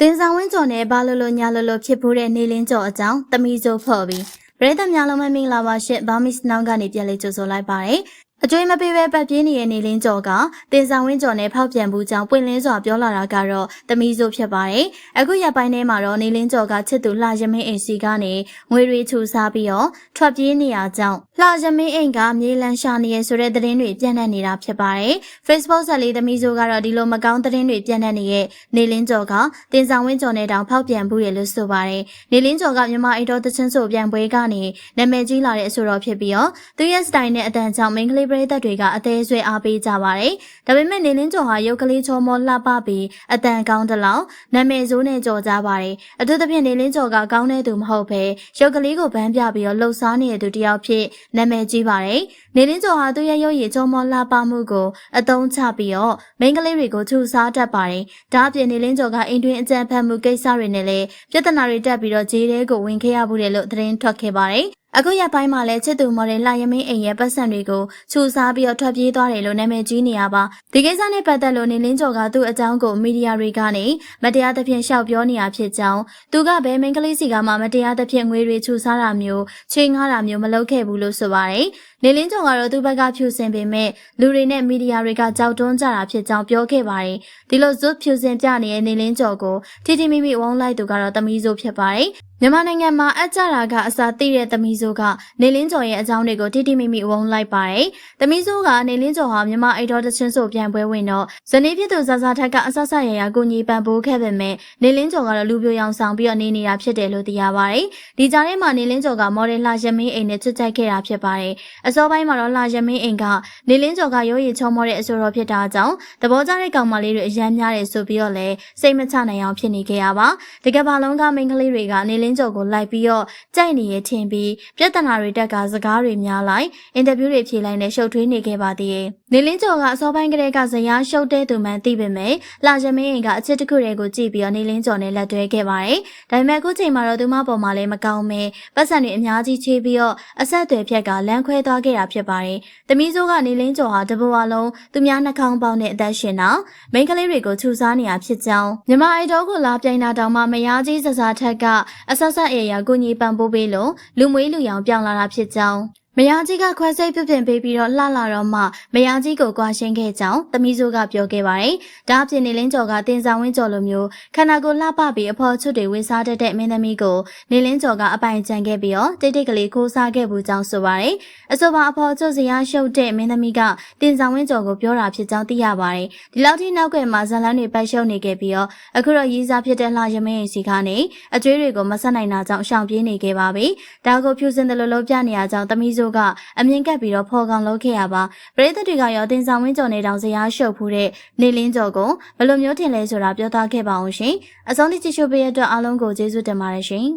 တင်ဆောင်ဝင်းကျော်နဲ့ဘာလို့လို့ညာလို့လို့ဖြစ်ဖို့တဲ့နေလင်းကျော်အကြောင်းတမီးစိုးဖော်ပြီးပရိသတ်များလုံးမမင်္ဂလာပါရှင့်ဘာမစ်နောင်ကနေပြန်လေးကြိုဆိုလိုက်ပါတယ် အကျွေးမပေးပဲပတ်ပြင်းနေတဲ့နေလင်းကျော်ကတင်ဆောင်ဝင်းကျော်နဲ့ဖောက်ပြန်မှုကြောင့်ပွင့်လင်းစွာပြောလာတာကတော့တမီးစိုးဖြစ်ပါတယ်အခုရက်ပိုင်းထဲမှာတော့နေလင်းကျော်ကချစ်သူလှရမင်းအိမ်စီကနေငွေတွေချူစားပြီးတော့ထွက်ပြေးနေရကြောင်းလှရမင်းအိမ်ကမြေလန်ရှာနေရဆိုတဲ့သတင်းတွေပြန့်နှံ့နေတာဖြစ်ပါတယ် Facebook ဆက်လေးသမီးစိုးကတော့ဒီလိုမကောင်းသတင်းတွေပြန့်နှံ့နေတဲ့နေလင်းကျော်ကတင်ဆောင်ဝင်းကျော်နဲ့တောင်ဖောက်ပြန်မှုရလို့ဆိုပါတယ်။နေလင်းကျော်ကမြန်မာအိတော်သချင်းဆိုပြန်ပွဲကနေနာမည်ကြီးလာတဲ့အဆိုတော်ဖြစ်ပြီးတော့သူရဲ့စတိုင်နဲ့အတန်ကြောင့်မိန်းကလေးပရိသတ်တွေကအသေးဆွဲအားပေးကြပါတယ်။ဒါပေမဲ့နေလင်းကျော်ဟာရုပ်ကလေးချောမောလှပပြီးအတန်ကောင်းတဲ့လောက်နာမည်ဆိုးနဲ့ကြော်ကြပါတယ်။အထူးသဖြင့်နေလင်းကျော်ကကောင်းတဲ့သူမဟုတ်ဘဲရုပ်ကလေးကိုဗန်းပြပြီးတော့လှုပ်ရှားနေတဲ့သူတစ်ယောက်ဖြစ်နာမည်ကြီးပါတယ်။နေလင်းကျော်ဟာသူရဲ့ရုပ်ရည်ချောမောလှပမှုကိုအသုံးချပြီးတော့မိန်းကလေးတွေကိုထူစားတတ်ပါတယ်။ဒါအပြင်နေလင်းကျော်ကအိမ်တွင်းအကြံဖတ်မှုကိစ္စတွေနဲ့လည်းပြဿနာတွေတက်ပြီးတော့ဂျေးတဲကိုဝင်ခဲ့ရမှုတယ်လို့သတင်းထွက်ခဲ့ပါတယ်။ အခုရက်ပိုင်းမှာလည်းချစ်သူမော်ဒယ်လှရမင်းအိမ်ရဲ့ပတ်စံတွေကိုချူစားပြီးတော့ထွက်ပြေးသွားတယ်လို့နာမည်ကြီးနေရပါဒီကိစ္စနဲ့ပတ်သက်လို့နေလင်းကျော်ကသူ့အကြောင်းကိုမီဒီယာတွေကနေမတရားသဖြင့်ရှောက်ပြောနေရဖြစ်ကြောင်းသူကဘယ်မိန်းကလေးစီကမှမတရားသဖြင့်ငွေတွေချူစားတာမျိုးချိန်ငားတာမျိုးမလုပ်ခဲ့ဘူးလို့ဆိုပါတယ်နေလင်းကျော်ကတော့သူ့ဘက်ကဖြူစင်ပေမဲ့လူတွေနဲ့မီဒီယာတွေကကြောက်တွန်းကြတာဖြစ်ကြောင်းပြောခဲ့ပါတယ်ဒီလိုဇွတ်ဖြူစင်ပြနေတဲ့နေလင်းကျော်ကိုတီတီမိမိဝုန်းလိုက်သူကတော့တမီးဆိုဖြစ်ပါတယ် မြန်မာနိုင်ငံမှာအကြတာကအစာသိတဲ့သမီးစိုးကနေလင်းကျော်ရဲ့အကြောင်းတွေကိုတိတိမိမိဝုန်းလိုက်ပါတယ်။သမီးစိုးကနေလင်းကျော်ဟာမြန်မာအိတော်တချင်းဆိုပြန်ပွဲဝင်တော့ဇနီးဖြစ်သူဇာဇာထက်ကအဆဆရရကိုညီပန်ပိုးခဲ့ပေမဲ့နေလင်းကျော်ကတော့လူပြိုရောင်ဆောင်ပြီးတော့နေနေတာဖြစ်တယ်လို့သိရပါတယ်။ဒီကြားထဲမှာနေလင်းကျော်ကမော်ဒယ်လာရမင်းအိမ်နဲ့ချစ်ကြိုက်ခဲ့တာဖြစ်ပါတယ်။အစောပိုင်းမှာတော့လာရမင်းအိမ်ကနေလင်းကျော်ကရိုးရီချုံမောတဲ့အဆိုတော်ဖြစ်တာကြောင့်သဘောကျတဲ့ကောင်မလေးတွေအယမ်းများတယ်ဆိုပြီးတော့လည်းစိတ်မချနိုင်အောင်ဖြစ်နေခဲ့ရပါ။တကယ်ပါလုံးကမိန်းကလေးတွေကနေလင်းကျော်ကိုလိုက်ပြီးတော့ကြိုက်နေရထင်ပြီးပြဿနာတွေတက်ကစကားတွေများလိုက်အင်တာဗျူးတွေဖြေလိုက်နဲ့ရှုပ်ထွေးနေခဲ့ပါသေးတယ်။နေလင်းကျော်ကအစောပိုင်းကတည်းကဇရာရှုပ်တဲ့သူမှန်သိပေမဲ့လာရမင်းအိမ်ကအချစ်တစ်ခုတည်းကိုကြည့်ပြီးတော့နေလင်းကျော်နဲ့လက်တွဲခဲ့ပါတယ်။ဒါပေမဲ့အခုချိန်မှာတော့သူမပေါ်မှာလည်းမကောင်းမဲပတ်စံတွေအများကြီးချေးပြီးတော့အဆက်အသွယ်ဖြက်ကလမ်းခွဲသွားခဲ့တာဖြစ်ပါတယ်။သမီးစိုးကနေလင်းကျော်ဟာတဘဝလုံးသူများနှာခေါင်းပေါက်နဲ့အသက်ရှင်တာမိန်းကလေးတွေကိုခြူစားနေတာဖြစ်ကြောင်းမြမအိုက်တော်ကိုလာပြိုင်တာတောင်မှမယားကြီးစစားထက်ကအဆက်ဆက်အေယာကိုညီပံပိုးပေးလို့လူမွေးလူရောင်ပြောင်းလာတာဖြစ်ကြောင်း မယားကြီးကခွဲစိတ်ပြုပြင်ပေးပြီးတော့လှလာတော့မှမယားကြီးကိုကွာရှင်းခဲ့ကြောင်းသမီးစိုးကပြောခဲ့ပါတယ်။ဒါအပြင်နေလင်းကျော်ကတင်ဆောင်ဝင်းကျော်လိုမျိုးခန္ဓာကိုယ်လှပပြီးအဖော်ချွတ်တွေဝေစားတတ်တဲ့မင်းသမီးကိုနေလင်းကျော်ကအပိုင်ကျန်ခဲ့ပြီးတော့တိတ်တိတ်ကလေးခိုးစားခဲ့ဘူးကြောင်းဆိုပါတယ်။အဆိုပါအဖော်ချွတ်စရာရှုပ်တဲ့မင်းသမီးကတင်ဆောင်ဝင်းကျော်ကိုပြောတာဖြစ်ကြောင်းသိရပါတယ်။ဒီလောက်ထိနောက်ကမှဇလန်းတွေပိုက်ရှုပ်နေခဲ့ပြီးတော့အခုတော့ရေးစားဖြစ်တဲ့လှရမင်းစီကနေအကျွေးတွေကိုမဆက်နိုင်တာကြောင့်ရှောင်ပြေးနေခဲ့ပါပြီ။ဒါကိုဖြူစင်တယ်လို့လို့ပြနေရကြောင်းသမီးစိုးကအမြင်ကပ်ပြီးတော့ဖော်ကောင်လုပ်ခဲ့ရပါပရိသတ်တွေကရောတင်ဆောင်ဝင်းကျော်နေတောင်စရာရှုပ်ဖူးတဲ့နေလင်းကျော်ကိုဘယ်လိုမျိုးထင်လဲဆိုတာပြောသားခဲ့ပါအောင်ရှင်အဆုံးထိကြည့်ရှုပေးရတဲ့အတွက်အားလုံးကိုကျေးဇူးတင်ပါတယ်ရှင်